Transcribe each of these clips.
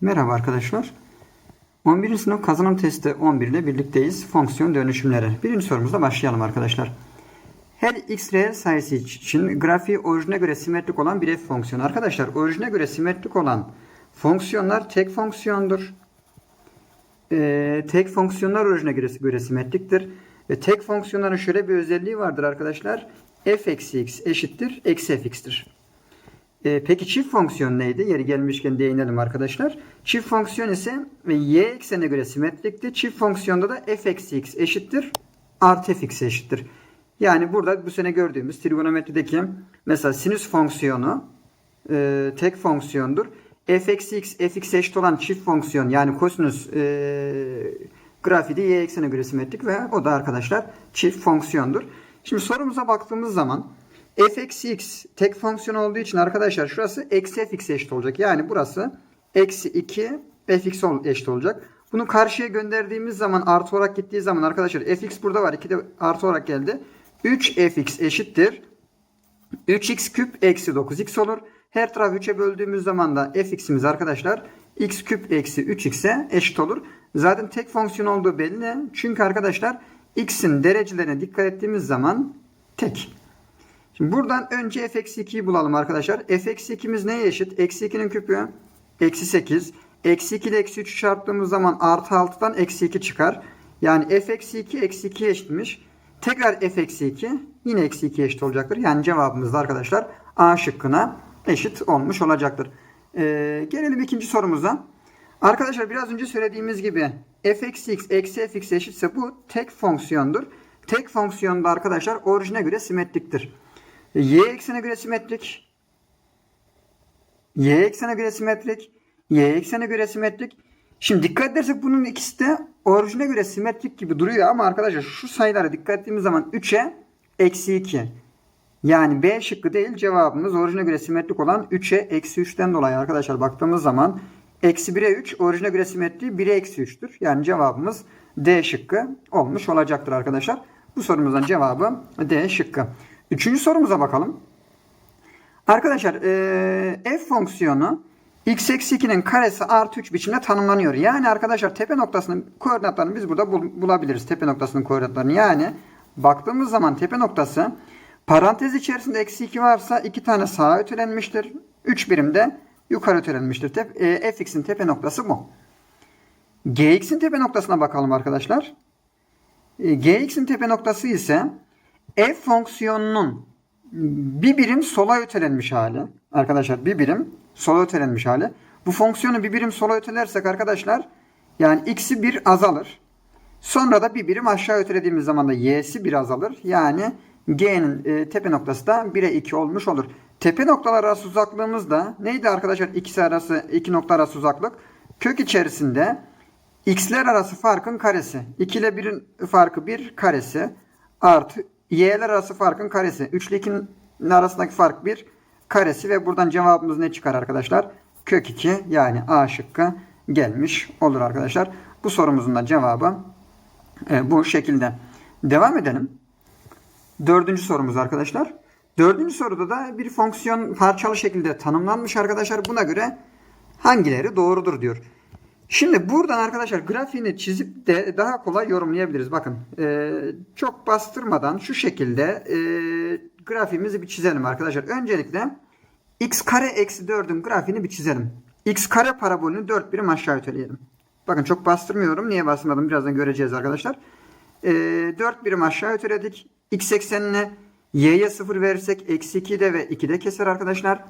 Merhaba arkadaşlar. 11. sınıf kazanım testi 11 ile birlikteyiz. Fonksiyon dönüşümleri. Birinci sorumuzla başlayalım arkadaşlar. Her x reel sayısı için grafiği orijine göre simetrik olan bir f fonksiyonu. Arkadaşlar orijine göre simetrik olan fonksiyonlar tek fonksiyondur. Ee, tek fonksiyonlar orijine göre, göre simetriktir. Ve tek fonksiyonların şöyle bir özelliği vardır arkadaşlar. f eksi x eşittir eksi fx'tir. E, peki çift fonksiyon neydi? Yeri gelmişken değinelim arkadaşlar. Çift fonksiyon ise y eksenine göre simetrikti. Çift fonksiyonda da f eksi x eşittir. Artı fx eşittir. Yani burada bu sene gördüğümüz trigonometrideki mesela sinüs fonksiyonu e, tek fonksiyondur. f eksi x fx eşit olan çift fonksiyon yani kosinüs e, grafiği y eksenine göre simetrik ve o da arkadaşlar çift fonksiyondur. Şimdi sorumuza baktığımız zaman f x tek fonksiyon olduğu için arkadaşlar şurası eksi fx eşit olacak. Yani burası eksi 2 fx eşit olacak. Bunu karşıya gönderdiğimiz zaman artı olarak gittiği zaman arkadaşlar fx burada var. 2 de artı olarak geldi. 3 fx eşittir. 3x küp eksi 9x olur. Her tarafı 3'e böldüğümüz zaman da fx'imiz arkadaşlar x küp eksi 3x'e eşit olur. Zaten tek fonksiyon olduğu belli. Çünkü arkadaşlar x'in derecelerine dikkat ettiğimiz zaman tek. Şimdi buradan önce f eksi 2'yi bulalım arkadaşlar. f eksi 2'miz neye eşit? Eksi 2'nin küpü eksi 8. Eksi 2 ile eksi 3'ü çarptığımız zaman artı 6'dan eksi 2 çıkar. Yani f eksi 2 eksi 2 eşitmiş. Tekrar f eksi 2 yine eksi 2 eşit olacaktır. Yani cevabımız da arkadaşlar A şıkkına eşit olmuş olacaktır. Ee, gelelim ikinci sorumuza. Arkadaşlar biraz önce söylediğimiz gibi f eksi x eksi fx eşitse bu tek fonksiyondur. Tek fonksiyonda arkadaşlar orijine göre simetriktir. Y eksene göre simetrik. Y eksene göre simetrik. Y eksene göre simetrik. Şimdi dikkat edersek bunun ikisi de orijine göre simetrik gibi duruyor ama arkadaşlar şu sayılara dikkat ettiğimiz zaman 3'e eksi 2. Yani B şıkkı değil cevabımız orijine göre simetrik olan 3'e eksi 3'ten dolayı arkadaşlar baktığımız zaman eksi 1'e 3 orijine göre simetriği 1'e eksi 3'tür. Yani cevabımız D şıkkı olmuş olacaktır arkadaşlar. Bu sorumuzun cevabı D şıkkı. Üçüncü sorumuza bakalım. Arkadaşlar e, f fonksiyonu x eksi 2'nin karesi artı 3 biçimde tanımlanıyor. Yani arkadaşlar tepe noktasının koordinatlarını biz burada bul bulabiliriz. Tepe noktasının koordinatlarını. Yani baktığımız zaman tepe noktası parantez içerisinde eksi 2 varsa 2 tane sağa ötelenmiştir. 3 birim de yukarı ötelenmiştir. Tep e, fx'in tepe noktası bu. gx'in tepe noktasına bakalım arkadaşlar. E, gx'in tepe noktası ise f fonksiyonunun bir birim sola ötelenmiş hali. Arkadaşlar bir birim sola ötelenmiş hali. Bu fonksiyonu bir birim sola ötelersek arkadaşlar yani x'i bir azalır. Sonra da bir birim aşağı ötelediğimiz zaman da y'si bir azalır. Yani g'nin e, tepe noktası da 1'e 2 olmuş olur. Tepe noktalar arası uzaklığımız da neydi arkadaşlar? İkisi arası iki nokta arası uzaklık. Kök içerisinde x'ler arası farkın karesi. 2 ile 1'in farkı 1 karesi artı y'ler arası farkın karesi. 3 ile 2'nin arasındaki fark 1 karesi ve buradan cevabımız ne çıkar arkadaşlar? Kök 2 yani A şıkkı gelmiş olur arkadaşlar. Bu sorumuzun da cevabı e, bu şekilde. Devam edelim. Dördüncü sorumuz arkadaşlar. Dördüncü soruda da bir fonksiyon parçalı şekilde tanımlanmış arkadaşlar. Buna göre hangileri doğrudur diyor. Şimdi buradan arkadaşlar grafiğini çizip de daha kolay yorumlayabiliriz. Bakın e, çok bastırmadan şu şekilde e, grafiğimizi bir çizelim arkadaşlar. Öncelikle x kare eksi 4'ün grafiğini bir çizelim. x kare parabolünü 4 birim aşağı öteleyelim. Bakın çok bastırmıyorum. Niye bastırmadım birazdan göreceğiz arkadaşlar. E, 4 birim aşağı öteledik. x eksenine y'ye 0 verirsek eksi 2'de ve 2'de keser arkadaşlar.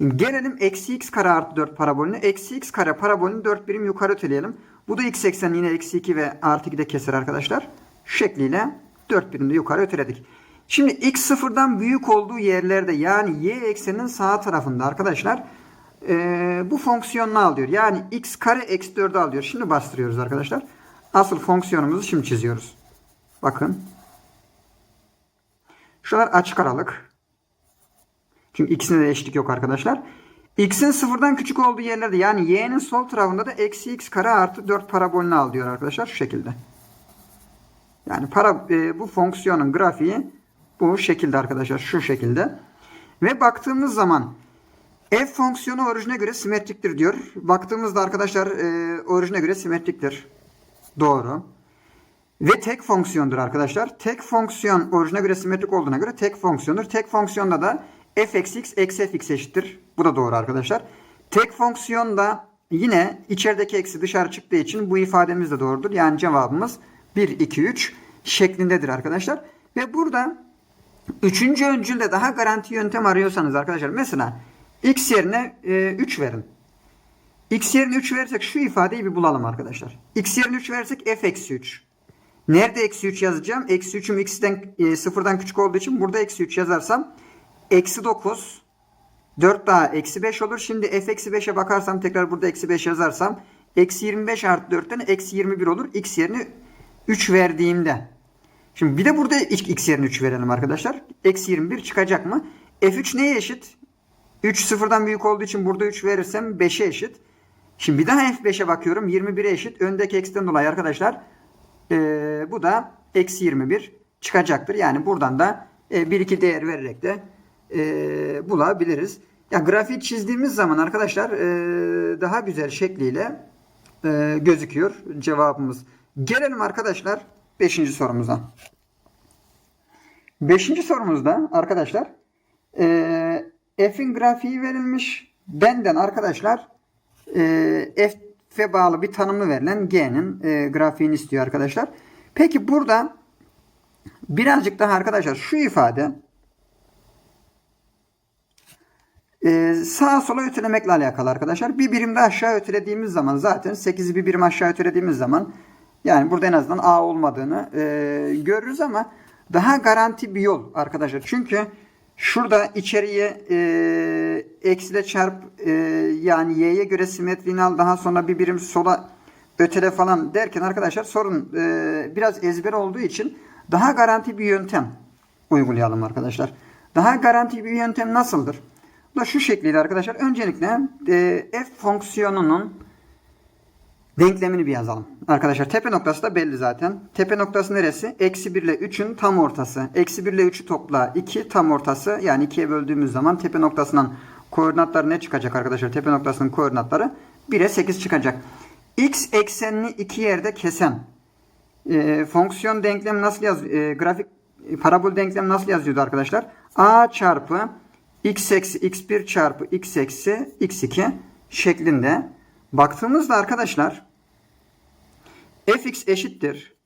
Gelelim eksi x kare artı 4 parabolünü. Eksi x kare parabolünü 4 birim yukarı öteleyelim. Bu da x eksen yine eksi 2 ve artı 2 de keser arkadaşlar. Şekliyle 4 birim de yukarı öteledik. Şimdi x sıfırdan büyük olduğu yerlerde yani y ekseninin sağ tarafında arkadaşlar e, bu fonksiyonunu alıyor. Yani x kare eksi 4'ü alıyor. Şimdi bastırıyoruz arkadaşlar. Asıl fonksiyonumuzu şimdi çiziyoruz. Bakın. Şuralar açık aralık. Çünkü ikisinde de eşitlik yok arkadaşlar. X'in sıfırdan küçük olduğu yerlerde yani y'nin sol tarafında da eksi x kare artı 4 parabolünü al diyor arkadaşlar şu şekilde. Yani para, e, bu fonksiyonun grafiği bu şekilde arkadaşlar şu şekilde. Ve baktığımız zaman F fonksiyonu orijine göre simetriktir diyor. Baktığımızda arkadaşlar e, orijine göre simetriktir. Doğru. Ve tek fonksiyondur arkadaşlar. Tek fonksiyon orijine göre simetrik olduğuna göre tek fonksiyondur. Tek fonksiyonda da f eksi x eksi fx eşittir. Bu da doğru arkadaşlar. Tek fonksiyonda yine içerideki eksi dışarı çıktığı için bu ifademiz de doğrudur. Yani cevabımız 1, 2, 3 şeklindedir arkadaşlar. Ve burada üçüncü öncülde daha garanti yöntem arıyorsanız arkadaşlar mesela x yerine e, 3 verin. x yerine 3 verirsek şu ifadeyi bir bulalım arkadaşlar. x yerine 3 verirsek f eksi 3. Nerede eksi 3 yazacağım? Eksi 3'üm x'den e, sıfırdan küçük olduğu için burada eksi 3 yazarsam eksi 9 4 daha eksi 5 olur. Şimdi f eksi 5'e bakarsam tekrar burada eksi 5 yazarsam eksi 25 artı 4'ten eksi 21 olur. x yerine 3 verdiğimde. Şimdi bir de burada x yerine 3 verelim arkadaşlar. Eksi 21 çıkacak mı? f3 neye eşit? 3 sıfırdan büyük olduğu için burada 3 verirsem 5'e eşit. Şimdi bir daha f5'e bakıyorum. 21'e eşit. Öndeki eksiden dolayı arkadaşlar ee, bu da eksi 21 çıkacaktır. Yani buradan da e, 1-2 değer vererek de e, bulabiliriz. Ya grafik çizdiğimiz zaman arkadaşlar e, daha güzel şekliyle e, gözüküyor cevabımız. Gelelim arkadaşlar 5. sorumuza. 5. sorumuzda arkadaşlar e, f'in grafiği verilmiş. Benden arkadaşlar e, f'e bağlı bir tanımı verilen g'nin e, grafiğini istiyor arkadaşlar. Peki burada birazcık daha arkadaşlar şu ifade e, sağa sola ötelemekle alakalı arkadaşlar. Bir birim de aşağı ötelediğimiz zaman zaten 8'i bir birim aşağı ötelediğimiz zaman yani burada en azından a olmadığını e, görürüz ama daha garanti bir yol arkadaşlar. Çünkü Şurada içeriye e, eksiyle çarp e, yani y'ye göre simetriğini al daha sonra bir birim sola ötele falan derken arkadaşlar sorun e, biraz ezber olduğu için daha garanti bir yöntem uygulayalım arkadaşlar. Daha garanti bir yöntem nasıldır? Da şu şekliyle arkadaşlar. Öncelikle e, f fonksiyonunun denklemini bir yazalım. Arkadaşlar tepe noktası da belli zaten. Tepe noktası neresi? Eksi 1 ile 3'ün tam ortası. Eksi 1 ile 3'ü topla 2 tam ortası. Yani 2'ye böldüğümüz zaman tepe noktasından koordinatları ne çıkacak arkadaşlar? Tepe noktasının koordinatları 1'e 8 çıkacak. X eksenini iki yerde kesen e, fonksiyon denklem nasıl yaz e, grafik e, parabol denklem nasıl yazıyordu arkadaşlar? A çarpı x eksi x1 çarpı x eksi x2 şeklinde. Baktığımızda arkadaşlar fx eşittir.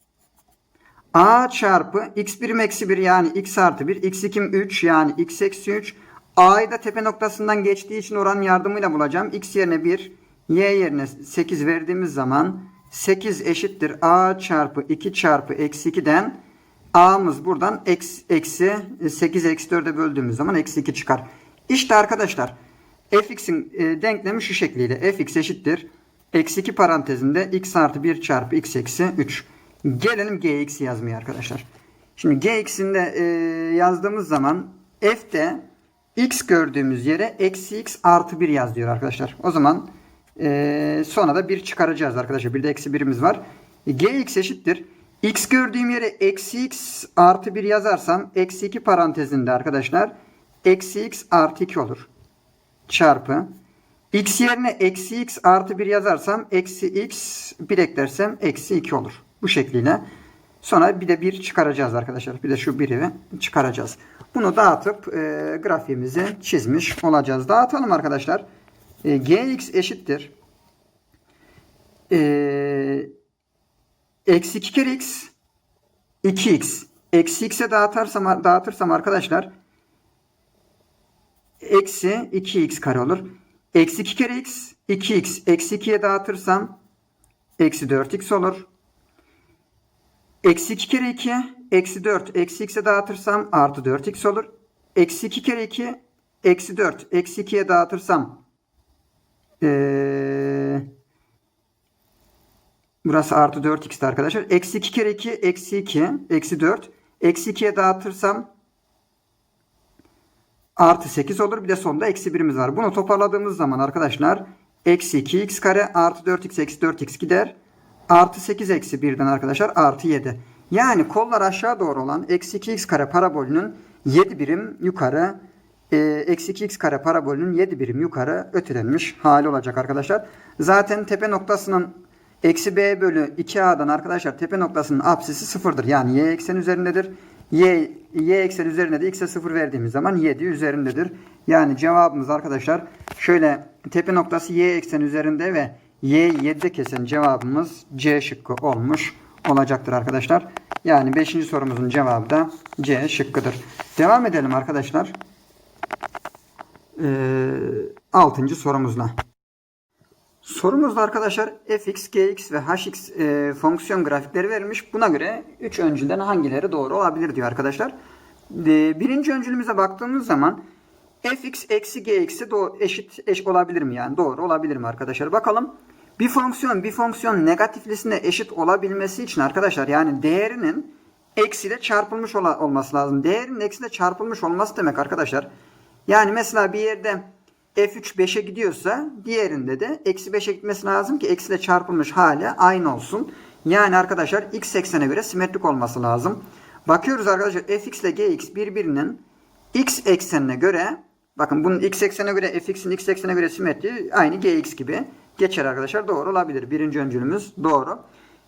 a çarpı x birim eksi 1 yani x artı 1. x2 3 yani x eksi 3. a'yı da tepe noktasından geçtiği için oran yardımıyla bulacağım. x yerine 1 y yerine 8 verdiğimiz zaman 8 eşittir a çarpı 2 çarpı eksi 2'den a'mız buradan eksi, eksi 8 eksi 4'e böldüğümüz zaman eksi 2 çıkar. İşte arkadaşlar fx'in e, denklemi şu şekliyle. fx eşittir. Eksi 2 parantezinde x artı 1 çarpı x eksi 3. Gelelim gx'i yazmaya arkadaşlar. Şimdi gx'in de e, yazdığımız zaman f'de x gördüğümüz yere eksi x artı 1 yaz diyor arkadaşlar. O zaman e, sonra da 1 çıkaracağız arkadaşlar. Bir de eksi 1'imiz var. E, gx eşittir. X gördüğüm yere eksi x artı 1 yazarsam eksi 2 parantezinde arkadaşlar eksi x artı 2 olur çarpı x yerine eksi x artı 1 yazarsam eksi x 1 eklersem eksi 2 olur. Bu şekliyle. Sonra bir de 1 çıkaracağız arkadaşlar. Bir de şu 1'i çıkaracağız. Bunu dağıtıp e, grafiğimizi çizmiş olacağız. Dağıtalım arkadaşlar. E, gx eşittir. E, eksi 2 kere x 2x. Eksi x'e dağıtırsam, dağıtırsam arkadaşlar eksi 2x kare olur. Eksi 2 kere x 2x eksi 2'ye dağıtırsam eksi 4x olur. Eksi 2 kere 2 eksi 4 eksi x'e dağıtırsam artı 4x olur. Eksi 2 kere 2 eksi 4 eksi 2'ye dağıtırsam ee, burası artı 4x'ti arkadaşlar. Eksi 2 kere 2 eksi 2 eksi 4 eksi 2'ye dağıtırsam artı 8 olur. Bir de sonda eksi 1'imiz var. Bunu toparladığımız zaman arkadaşlar eksi 2x kare artı 4x eksi 4x gider. Artı 8 eksi 1'den arkadaşlar artı 7. Yani kollar aşağı doğru olan eksi 2x kare parabolünün 7 birim yukarı e, eksi 2x kare parabolünün 7 birim yukarı ötelenmiş hali olacak arkadaşlar. Zaten tepe noktasının eksi b bölü 2a'dan arkadaşlar tepe noktasının apsisi sıfırdır. Yani y eksen üzerindedir. Y, y eksen üzerine de x'e 0 verdiğimiz zaman 7 üzerindedir. Yani cevabımız arkadaşlar şöyle tepe noktası y eksen üzerinde ve y 7'de kesen cevabımız C şıkkı olmuş olacaktır arkadaşlar. Yani 5. sorumuzun cevabı da C şıkkıdır. Devam edelim arkadaşlar. 6. sorumuzla. Sorumuzda arkadaşlar fx, gx ve hx e, fonksiyon grafikleri verilmiş. Buna göre 3 öncülden hangileri doğru olabilir diyor arkadaşlar. E, birinci öncülümüze baktığımız zaman fx eksi gx'i eşit eş olabilir mi yani doğru olabilir mi arkadaşlar? Bakalım. Bir fonksiyon bir fonksiyon negatiflisine eşit olabilmesi için arkadaşlar yani değerinin eksiyle çarpılmış olması lazım. Değerinin eksiyle çarpılmış olması demek arkadaşlar. Yani mesela bir yerde f3 5'e gidiyorsa diğerinde de eksi 5'e gitmesi lazım ki eksiyle çarpılmış hali aynı olsun. Yani arkadaşlar x eksene göre simetrik olması lazım. Bakıyoruz arkadaşlar fx ile gx birbirinin x eksenine göre bakın bunun x eksenine göre fx'in x eksenine göre simetri aynı gx gibi geçer arkadaşlar. Doğru olabilir. Birinci öncülümüz doğru.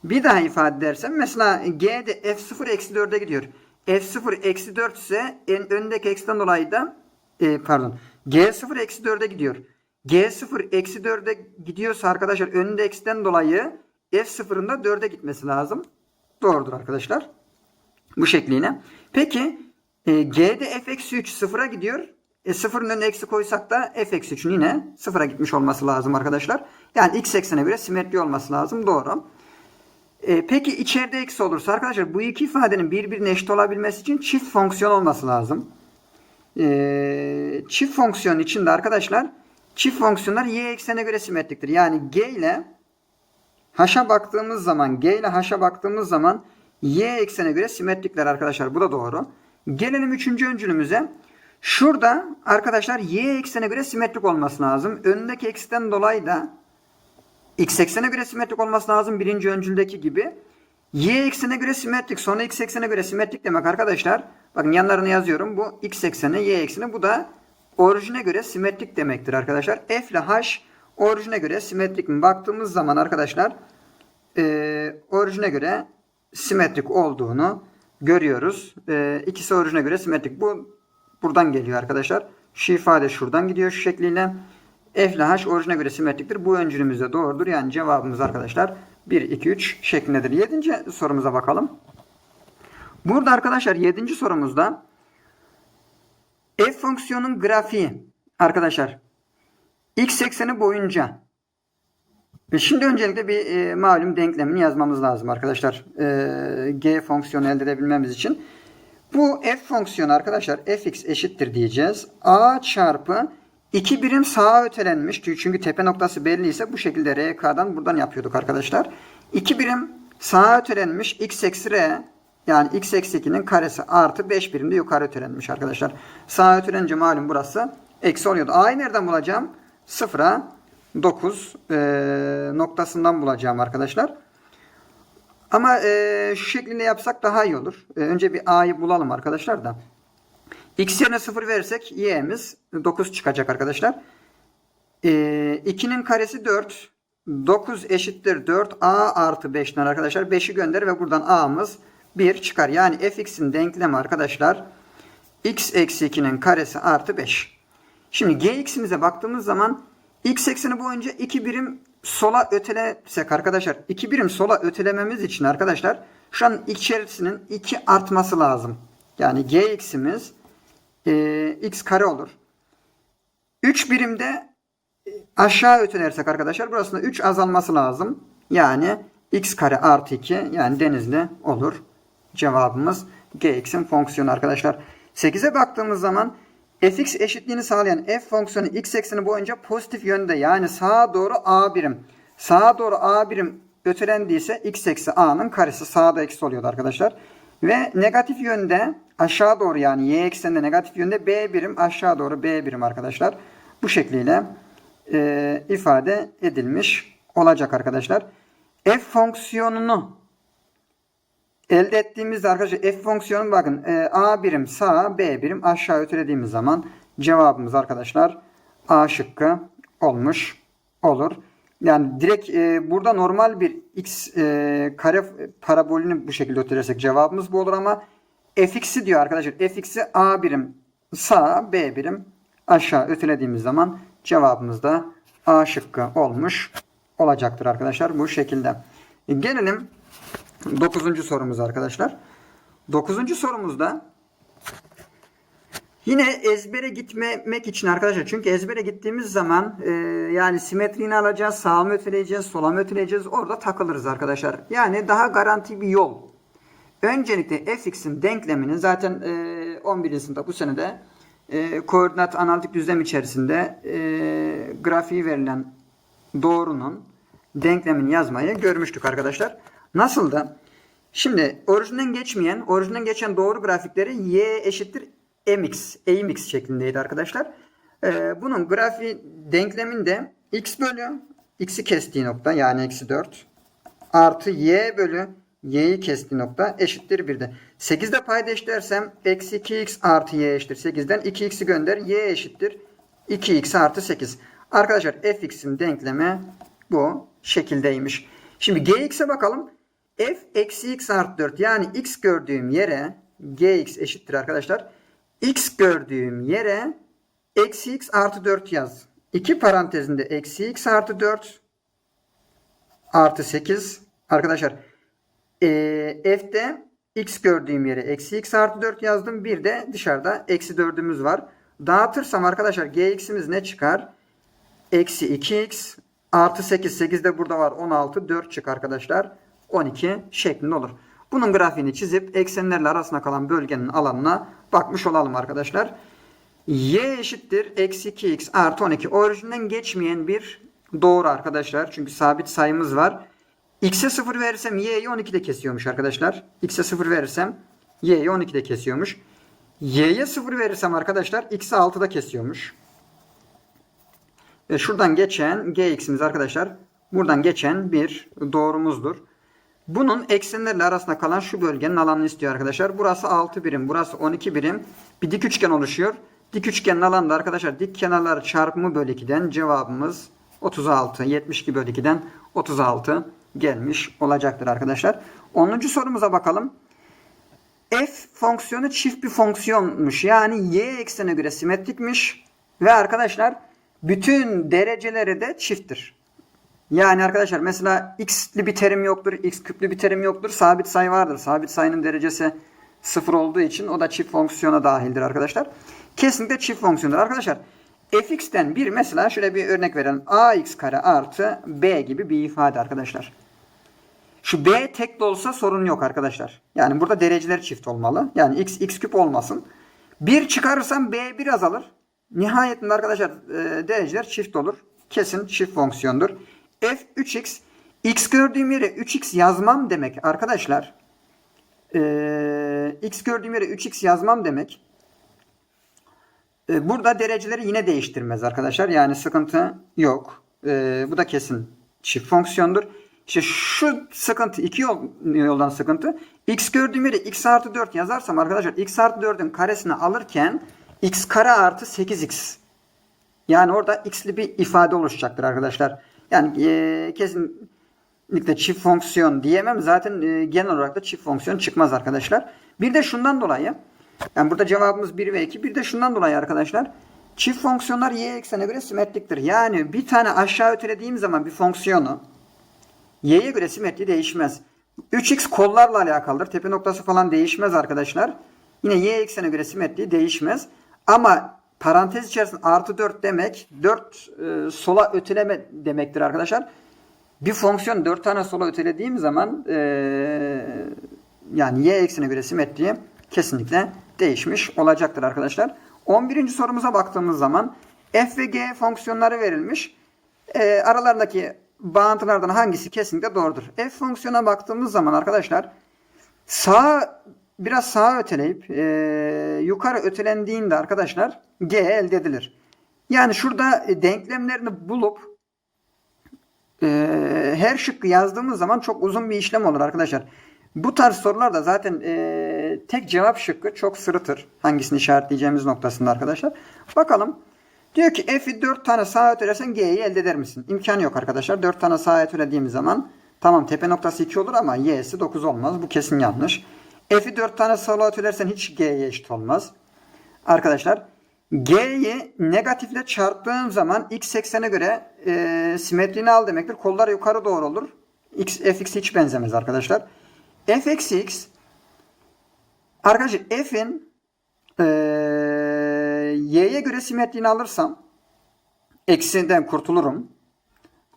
Bir daha ifade edersem mesela g'de f0 eksi 4'e gidiyor. f0 eksi 4 ise en öndeki eksiden dolayı da e, pardon G0 eksi 4'e gidiyor. G0 eksi 4'e gidiyorsa arkadaşlar önünde eksiden dolayı F0'ın da 4'e gitmesi lazım. Doğrudur arkadaşlar. Bu şekliyle. Peki e, G'de f eksi 3 sıfıra gidiyor. E, sıfırın önüne eksi koysak da f eksi 3'ün yine sıfıra gitmiş olması lazım arkadaşlar. Yani x eksene göre simetri olması lazım. Doğru. E, peki içeride eksi olursa arkadaşlar bu iki ifadenin birbirine eşit olabilmesi için çift fonksiyon olması lazım. E, çift fonksiyon içinde arkadaşlar çift fonksiyonlar y eksene göre simetriktir. Yani g ile h'a baktığımız zaman g ile h'a baktığımız zaman y eksene göre simetrikler arkadaşlar. Bu da doğru. Gelelim üçüncü öncülümüze. Şurada arkadaşlar y eksene göre simetrik olması lazım. Önündeki eksiden dolayı da x eksene göre simetrik olması lazım. Birinci öncüldeki gibi. Y eksene göre simetrik. Sonra x eksene göre simetrik demek arkadaşlar. Bakın yanlarını yazıyorum. Bu x ekseni, y ekseni. Bu da orijine göre simetrik demektir arkadaşlar. F ile h orijine göre simetrik mi? Baktığımız zaman arkadaşlar e, orijine göre simetrik olduğunu görüyoruz. E, ikisi orijine göre simetrik. Bu buradan geliyor arkadaşlar. Şu ifade şuradan gidiyor şu şekliyle. F ile H orijine göre simetriktir. Bu öncülümüz de doğrudur. Yani cevabımız arkadaşlar 1, 2, 3 şeklindedir. 7. sorumuza bakalım. Burada arkadaşlar 7. sorumuzda f fonksiyonun grafiği arkadaşlar x ekseni boyunca e, Şimdi öncelikle bir e, malum denklemini yazmamız lazım arkadaşlar. E, g fonksiyonu elde edebilmemiz için. Bu f fonksiyonu arkadaşlar fx eşittir diyeceğiz. a çarpı 2 birim sağa ötelenmiş. Çünkü tepe noktası belli ise bu şekilde RK'dan buradan yapıyorduk arkadaşlar. 2 birim sağa ötelenmiş x eksi r yani x eksi 2'nin karesi artı 5 birim de yukarı ötelenmiş arkadaşlar. Sağa ötelenince malum burası eksi oluyordu. A'yı nereden bulacağım? 0'a 9 e, noktasından bulacağım arkadaşlar. Ama e, şu şekilde yapsak daha iyi olur. E, önce bir a'yı bulalım arkadaşlar da. X yerine 0 verirsek y'miz 9 çıkacak arkadaşlar. E, 2'nin karesi 4. 9 eşittir 4. a artı 5'ten arkadaşlar. 5'i gönder ve buradan a'mız 1 çıkar. Yani fx'in denklemi arkadaşlar x eksi 2'nin karesi artı 5. Şimdi gx'imize baktığımız zaman x ekseni boyunca 2 birim sola ötelesek arkadaşlar 2 birim sola ötelememiz için arkadaşlar şu an içerisinin 2 artması lazım. Yani gx'imiz e, x kare olur. 3 birimde aşağı ötelersek arkadaşlar burasında 3 azalması lazım. Yani x kare artı 2 yani denizli olur. Cevabımız gx'in fonksiyonu arkadaşlar. 8'e baktığımız zaman fx eşitliğini sağlayan f fonksiyonu x ekseni boyunca pozitif yönde yani sağa doğru a birim. Sağa doğru a birim ötelendiyse x eksi a'nın karesi sağda eksi oluyordu arkadaşlar. Ve negatif yönde aşağı doğru yani y ekseninde negatif yönde b birim aşağı doğru b birim arkadaşlar. Bu şekliyle e, ifade edilmiş olacak arkadaşlar. F fonksiyonunu elde ettiğimizde arkadaşlar f fonksiyonu bakın e, a birim sağa b birim aşağı ötelediğimiz zaman Cevabımız arkadaşlar A şıkkı olmuş olur. Yani direkt e, burada normal bir x e, kare parabolünü bu şekilde ötelersek cevabımız bu olur ama fx'i diyor arkadaşlar. fx'i a birim sağa b birim aşağı ötelediğimiz zaman cevabımız da a şıkkı olmuş olacaktır arkadaşlar bu şekilde. E, gelelim 9. sorumuz arkadaşlar. 9. sorumuzda Yine ezbere gitmemek için arkadaşlar çünkü ezbere gittiğimiz zaman e, yani simetriğini alacağız, sağa mı öteleyeceğiz, sola mı öteleyeceğiz orada takılırız arkadaşlar. Yani daha garanti bir yol. Öncelikle fx'in denklemini zaten e, 11. sınıfta bu senede e, koordinat analitik düzlem içerisinde e, grafiği verilen doğrunun denklemini yazmayı görmüştük arkadaşlar. Nasıl da? Şimdi orijinden geçmeyen, orijinden geçen doğru grafikleri y eşittir mx, amx şeklindeydi arkadaşlar. Ee, bunun grafiği denkleminde x bölü x'i kestiği nokta yani eksi 4 artı y bölü y'yi kestiği nokta eşittir 1'de. 8'de payda eşitlersem eksi 2x artı y eşittir 8'den 2x'i gönder y eşittir 2x artı 8. Arkadaşlar fx'in denklemi bu şekildeymiş. Şimdi gx'e bakalım. f eksi x artı 4 yani x gördüğüm yere gx eşittir arkadaşlar. X gördüğüm yere eksi x artı 4 yaz. İki parantezinde eksi x artı 4 artı 8. Arkadaşlar e, f'de x gördüğüm yere eksi x artı 4 yazdım. Bir de dışarıda eksi 4'ümüz var. Dağıtırsam arkadaşlar gx'imiz ne çıkar? Eksi 2x artı 8. 8 de burada var. 16. 4 çık arkadaşlar. 12 şeklinde olur. Bunun grafiğini çizip eksenlerle arasında kalan bölgenin alanına bakmış olalım arkadaşlar. y eşittir. Eksi 2x artı 12. Orijinden geçmeyen bir doğru arkadaşlar. Çünkü sabit sayımız var. X'e 0 verirsem y'yi 12'de kesiyormuş arkadaşlar. X'e 0 verirsem y'yi 12'de kesiyormuş. Y'ye 0 verirsem arkadaşlar x'e 6'da kesiyormuş. Ve şuradan geçen gx'imiz arkadaşlar buradan geçen bir doğrumuzdur. Bunun eksenlerle arasında kalan şu bölgenin alanını istiyor arkadaşlar. Burası 6 birim, burası 12 birim. Bir dik üçgen oluşuyor. Dik üçgenin alanı da arkadaşlar dik kenarlar çarpımı bölü 2'den cevabımız 36. 72 bölü 2'den 36 gelmiş olacaktır arkadaşlar. 10. sorumuza bakalım. F fonksiyonu çift bir fonksiyonmuş. Yani y eksene göre simetrikmiş. Ve arkadaşlar bütün dereceleri de çifttir. Yani arkadaşlar mesela x'li bir terim yoktur, x küplü bir terim yoktur. Sabit sayı vardır. Sabit sayının derecesi sıfır olduğu için o da çift fonksiyona dahildir arkadaşlar. Kesinlikle çift fonksiyondur. Arkadaşlar fx'ten bir mesela şöyle bir örnek verelim. ax kare artı b gibi bir ifade arkadaşlar. Şu b tek de olsa sorun yok arkadaşlar. Yani burada dereceler çift olmalı. Yani x x küp olmasın. 1 çıkarırsam b biraz alır. Nihayetinde arkadaşlar e, dereceler çift olur. Kesin çift fonksiyondur. F 3x x gördüğüm yere 3x yazmam demek arkadaşlar. E, x gördüğüm yere 3x yazmam demek. E, burada dereceleri yine değiştirmez arkadaşlar. Yani sıkıntı yok. E, bu da kesin çift fonksiyondur. İşte şu sıkıntı iki yol, yoldan sıkıntı. X gördüğüm yere x artı 4 yazarsam arkadaşlar x artı 4'ün karesini alırken x kare artı 8x. Yani orada x'li bir ifade oluşacaktır arkadaşlar. Yani e, kesinlikle çift fonksiyon diyemem. Zaten e, genel olarak da çift fonksiyon çıkmaz arkadaşlar. Bir de şundan dolayı yani burada cevabımız 1 ve 2. Bir de şundan dolayı arkadaşlar çift fonksiyonlar y eksene göre simetriktir. Yani bir tane aşağı ötelediğim zaman bir fonksiyonu y'ye göre simetri değişmez. 3x kollarla alakalıdır. Tepe noktası falan değişmez arkadaşlar. Yine y eksene göre simetri değişmez. Ama parantez içerisinde artı 4 demek 4 e, sola öteleme demektir arkadaşlar. Bir fonksiyon 4 tane sola ötelediğim zaman e, yani y eksene göre simetri kesinlikle değişmiş olacaktır arkadaşlar. 11. sorumuza baktığımız zaman f ve g fonksiyonları verilmiş. E, aralarındaki bağıntılardan hangisi kesinlikle doğrudur? F fonksiyona baktığımız zaman arkadaşlar sağ biraz sağa öteleyip e, yukarı ötelendiğinde arkadaşlar G elde edilir. Yani şurada e, denklemlerini bulup e, her şıkkı yazdığımız zaman çok uzun bir işlem olur arkadaşlar. Bu tarz sorular da zaten e, tek cevap şıkkı çok sırıtır. Hangisini işaretleyeceğimiz noktasında arkadaşlar. Bakalım. Diyor ki f'i 4 tane sağa ötelersen g'yi elde eder misin? İmkanı yok arkadaşlar. 4 tane sağa ötelediğimiz zaman tamam tepe noktası 2 olur ama y'si 9 olmaz. Bu kesin yanlış. F'i 4 tane sola ötelersen hiç g'ye eşit olmaz. Arkadaşlar G'yi negatifle çarptığım zaman x eksene göre e, simetriğini al demektir. Kollar yukarı doğru olur. X, fx hiç benzemez arkadaşlar. f eksi x arkadaşlar f'in e, y'ye göre simetriğini alırsam eksiden kurtulurum.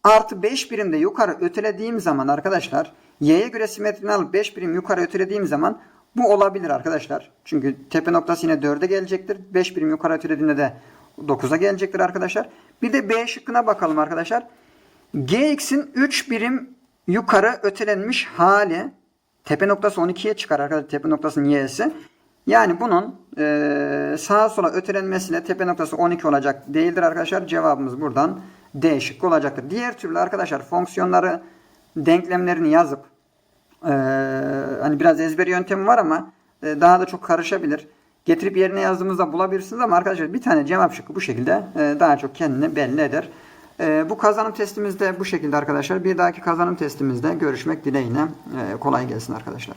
Artı 5 birim de yukarı ötelediğim zaman arkadaşlar y'ye göre simetriğini alıp 5 birim yukarı ötelediğim zaman bu olabilir arkadaşlar. Çünkü tepe noktası yine 4'e gelecektir. 5 birim yukarı ötelediğinde de 9'a gelecektir arkadaşlar. Bir de B şıkkına bakalım arkadaşlar. Gx'in 3 birim yukarı ötelenmiş hali tepe noktası 12'ye çıkar arkadaşlar. Tepe noktasının y'si. Yani bunun e, sağa sola ötelenmesiyle tepe noktası 12 olacak değildir arkadaşlar. Cevabımız buradan D şıkkı olacaktır. Diğer türlü arkadaşlar fonksiyonları denklemlerini yazıp ee, hani biraz ezber yöntemi var ama e, daha da çok karışabilir. Getirip yerine yazdığımızda bulabilirsiniz ama arkadaşlar bir tane cevap şıkkı bu şekilde e, daha çok kendini belli eder. E, bu kazanım testimizde bu şekilde arkadaşlar. Bir dahaki kazanım testimizde görüşmek dileğiyle. E, kolay gelsin arkadaşlar.